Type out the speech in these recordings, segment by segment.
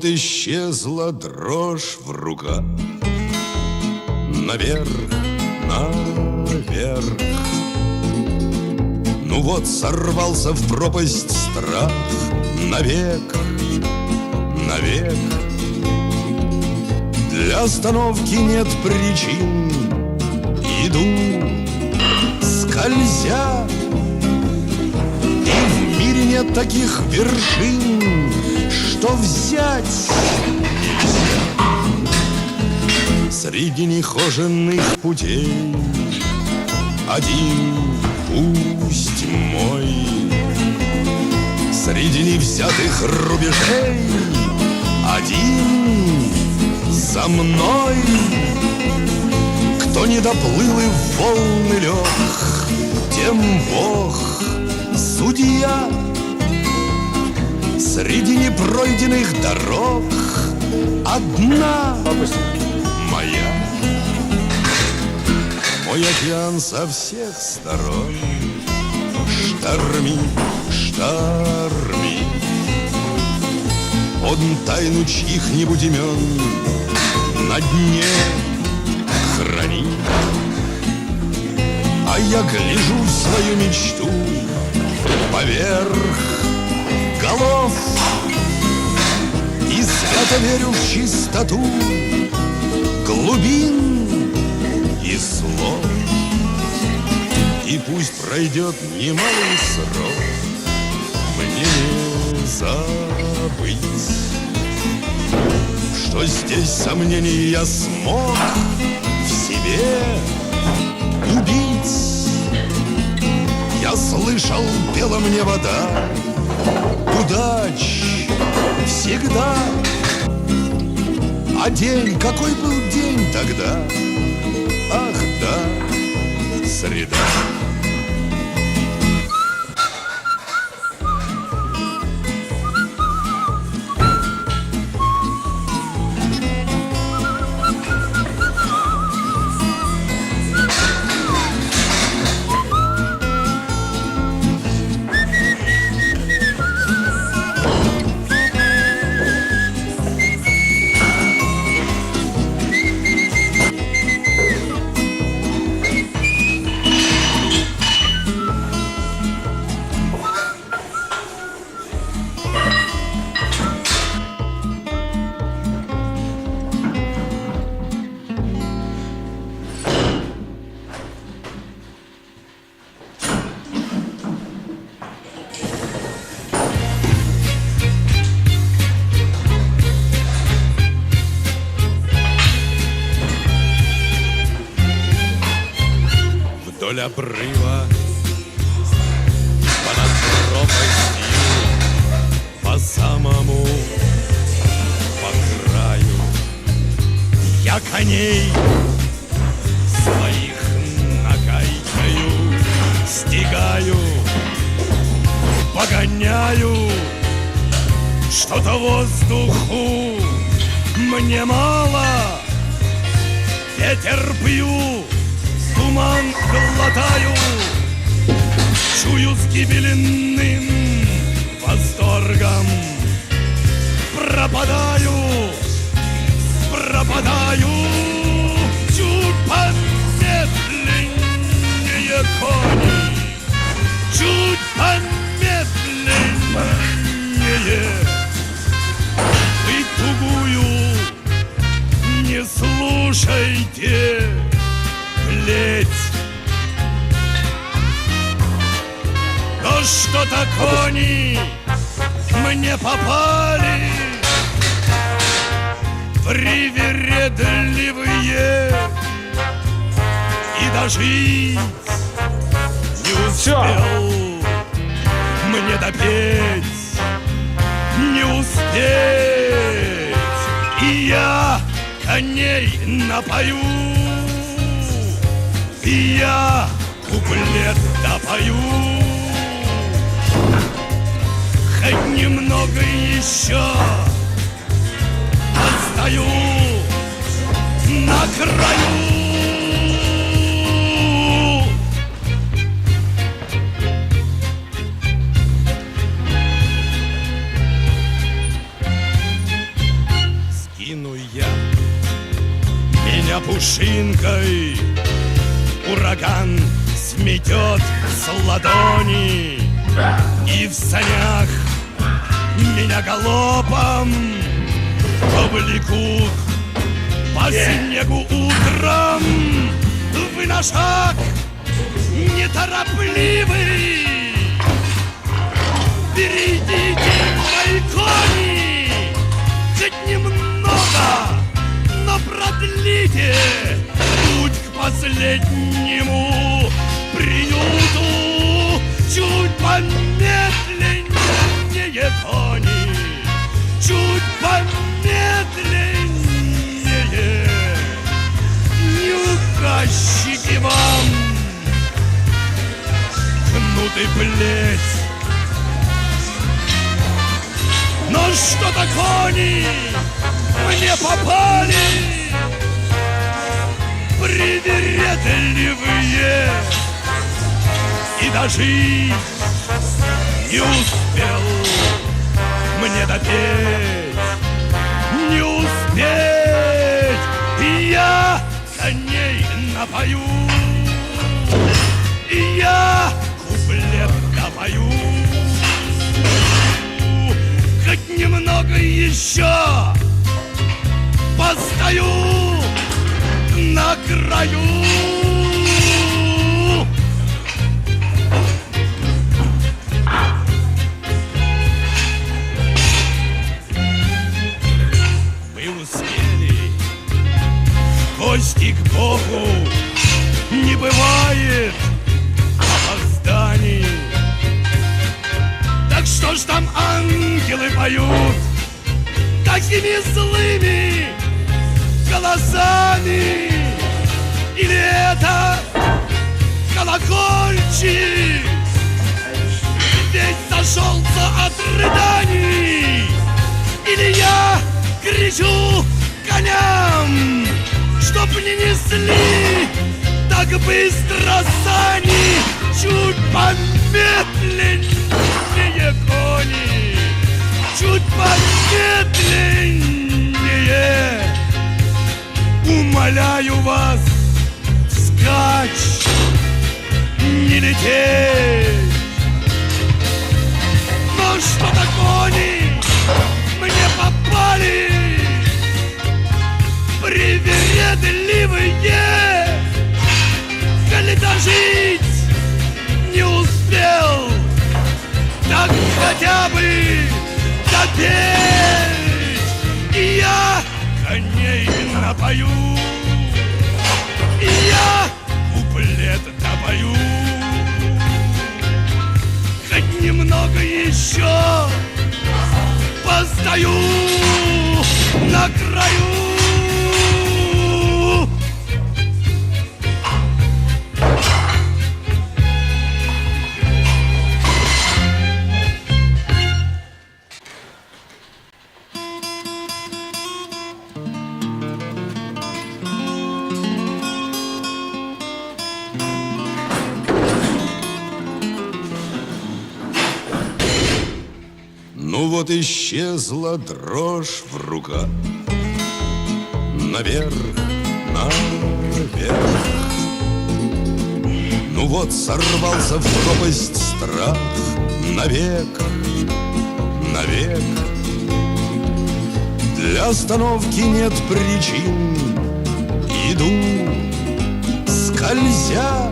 вот исчезла дрожь в руках. Наверх, наверх. Ну вот сорвался в пропасть страх навек, навек. Для остановки нет причин. Иду, скользя, и в мире нет таких вершин, что взять. Среди нехоженных путей Один пусть мой. Среди невзятых рубежей Один за мной. Кто не доплыл и в волны лег Тем Бог судья Среди непройденных дорог Одна моя. Мой океан со всех сторон. Шторми, шторми. Он тайну чьих-нибудь имен На дне хранит А я гляжу свою мечту Поверх И свято верю в чистоту Глубин и слов. И пусть пройдет немалый срок Мне не забыть Что здесь сомнений я смог В себе убить. Я слышал, пела мне вода Удач всегда А день, какой был день тогда? Ах, да, среда обрыва. Понад пропастью По самому По краю. Я коней Своих накайкаю Стигаю Погоняю Что-то воздуху Мне мало. Ветер пью Туман глотаю Чую с гибельным восторгом. Пропадаю, пропадаю Что-то кони мне попали? Привередливые И дожить не успел Мне допеть не успеть. И я коней напою И я куплет допою немного еще. Отстаю на краю. Скину я меня пушинкой. Ураган сметет с ладони. И в санях меня галопом Повлекут по снегу утром. Вы на шаг неторопливый. Перейдите мои кони. Хоть немного, но продлите Путь к последнему указчики вам Кнут и плеть. Но что-то кони мне попали? Привередливые. И дожить не успел мне допеть. Не успеть напою И я куплет допою хоть немного еще Постою на краю. Мы Кости к Богу поют Такими злыми голосами. Или это колокольчик? Весь зашелся от рыданий. Или я кричу коням Чтоб не несли так быстро сани. Чуть помедленнее кони Чуть помедленнее Умоляю вас вскачь Не лететь. Но что-то кони мне попали Привередливые допеть И я коней напою И я куплет допою Хоть немного еще Постою на краю вот исчезла дрожь в руках. Наверх, наверх. Ну вот сорвался в пропасть страх. Навек, навек. Для остановки нет причин. Иду, скользя.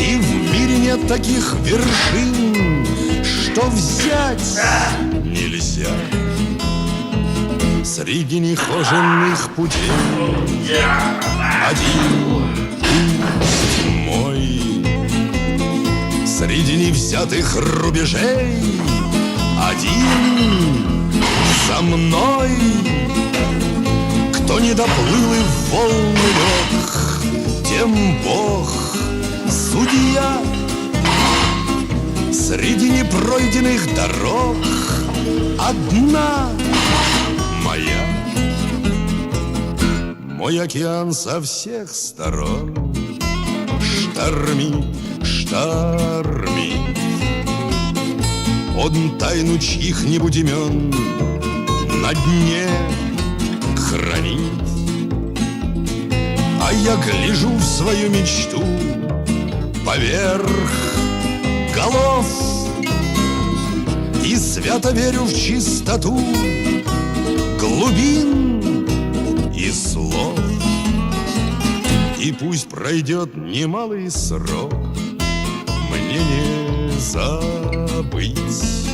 И в мире нет таких вершин Что взять нельзя. Среди нехоженных путей. Один мой. Среди невзятых рубежей. Один за мной. Кто не доплыл и в волны лег Тем Бог судья Среди непройденных дорог Одна моя. Мой океан со всех сторон. Штормит, штормит Он тайну чьих-нибудь имен На дне хранит. А я гляжу в свою мечту Поверх голов И свято верю в чистоту Глубин и слов. И пусть пройдет немалый срок Мне не забыть